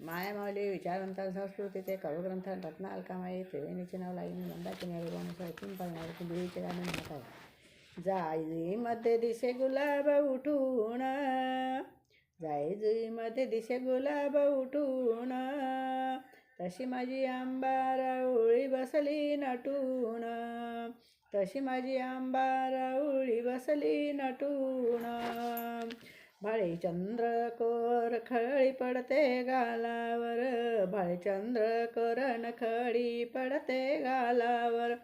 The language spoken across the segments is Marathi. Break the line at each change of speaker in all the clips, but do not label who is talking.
मायामावली विचारवंत संस्कृतीचे कळुग्रंथ रत्न अलकामाई त्रिवेणीचे नाव लाईन मंदाचे नेहरू तीन पाळणार कुंडळीचे गाणं म्हणत आहे. जाई मध्ये दिसे गुलाब उठून जाई जुई मध्ये दिसे गुलाब उठून तशी माझी आंबारावळी बसली नटून तशी माझी आंबारावळी बसली नटून. भाळे चंद्र कोर खळी पडते गालावर. भाळे चंद्र कोरण खळी पडते गालावर.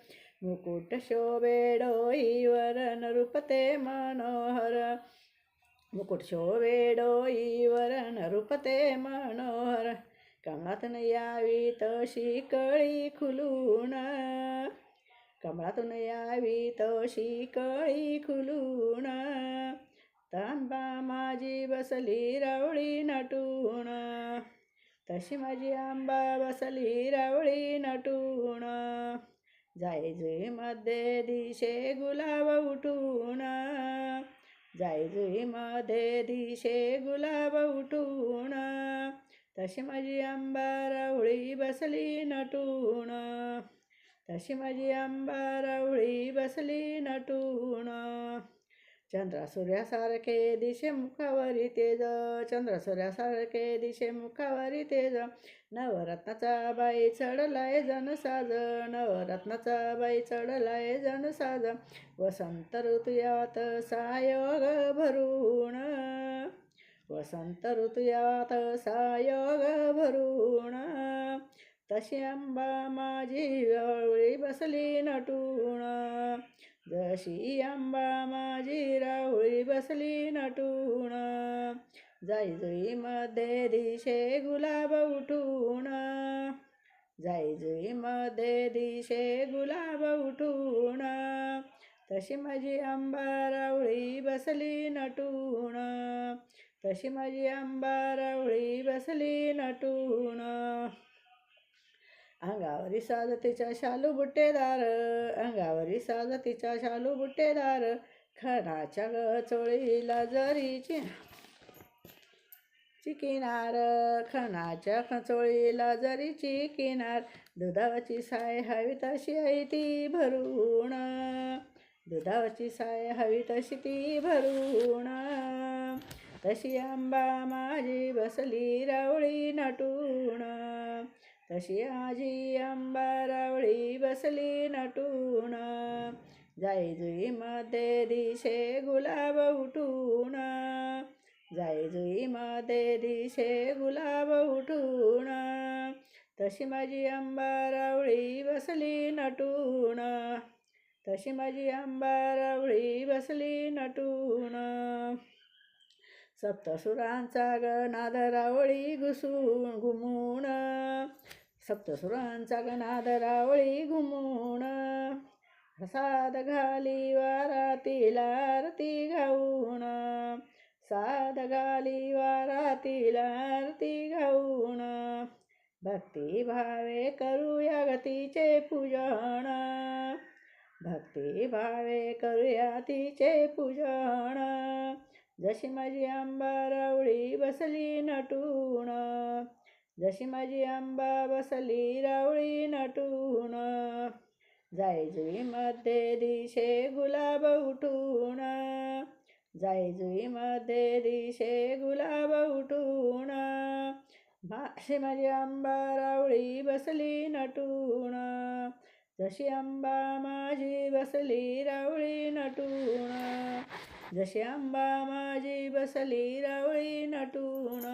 मुकुट शोभे डोईवर नृपते मनोहर. मुकुट शोभे डोईवर नृपते मनोहर. कमळातून यावी तशी कळी खुलून. कमळातून यावी तशी कळी खुलून. बसली रावळी नटून. तशी माझी आंबा बसली रावळी नटून. जाय जुई मध्ये दिशे गुलाब उठून. जाय जुई मध्ये दिशे गुलाब उठून. तशी माझी आंबा रावळी बसली नटून. तशी माझी आंबा रावळी बसली नटून. चंद्रसूर्यासारखे दिशे मुखावरी तेज चंद्रसूर्यासारखे दिशे मुखावरी तेज. नवरत्नाचा बाई चढलाय जण साज नवरत्नाचा बाई चढलाय जण साज वसंत ऋतुयात सायोग भरून वसंत ऋतुयात सायोग भरून. तशी आंबा माझी रावळी बसली नटूण जशी आंबा माझी राहुळी बसली नटून. जाई जुई मध्ये दिशे गुलाब उठून. जाई जुई मध्ये दिशे गुलाब उठून. तशी माझी आंबा रावळी बसली नटून. तशी माझी आंबा रावळी बसली नटून. अंगावरी साज तिच्या शालू बुट्टेदार अंगावरी साज तिच्या शालू बुट्टेदार खणाच्या गचोळीला जरीची ची चिकिनार खणाच्या खचोळीला जरीची किनार दुधाची साय हवी तशी आहे ती भरून. दुधाची साय हवी तशी ती भरून. तशी आंबा माझी बसली रावळी नटून. तशी आजी अंबारावळी बसली नटून. जाई जुई मध्ये दिशे गुलाब उठून. जाई जुई मध्ये दिशे गुलाब उठून. तशी माझी अंबारावळी बसली नटून. तशी माझी अंबारावळी बसली नटून. सप्तसुरांचा गणादरावळी घुसून घुमून. सप्तसुरांचा गणादरावळी घुमून प्रसाद घाली वारातील आरती गाऊन. साद घाली वारातील आरती गाऊन. भक्ती भावे करूया गतीचे पूजन. भक्ती भावे करूया तिचे पूजन. जशी माझी आंबा रावळी बसली नटून. जशी माझी आंबा बसली रावळी नटून जायजुई मध्ये दिशे गुलाब उठून जायजुई मध्ये दिशे गुलाब उठून माशी माझी आंबा रावळी बसली नटून जशी आंबा माझी बसली रावळी नटून जशी आंबा माझी बसली रावळी नटून